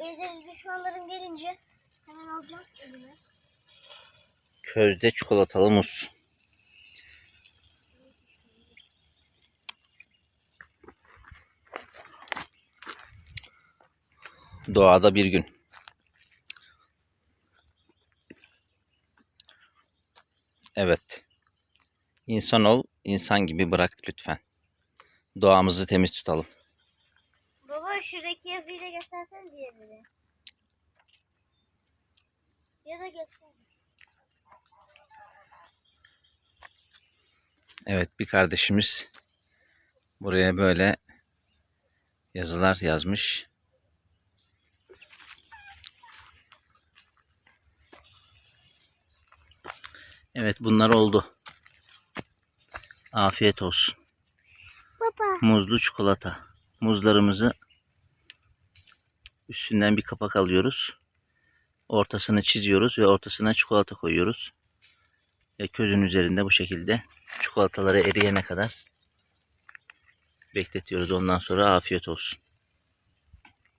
Benzeri düşmanların gelince hemen alacağım elime. Közde çikolatalı muz. Doğada bir gün. Evet. İnsan ol, insan gibi bırak lütfen. Doğamızı temiz tutalım. Baba şuradaki yazıyı da göstersen diğerleri. Ya da göster. Evet bir kardeşimiz buraya böyle yazılar yazmış. Evet bunlar oldu. Afiyet olsun. Baba. Muzlu çikolata. Muzlarımızı üstünden bir kapak alıyoruz. Ortasını çiziyoruz ve ortasına çikolata koyuyoruz. Ve közün üzerinde bu şekilde çikolataları eriyene kadar bekletiyoruz. Ondan sonra afiyet olsun.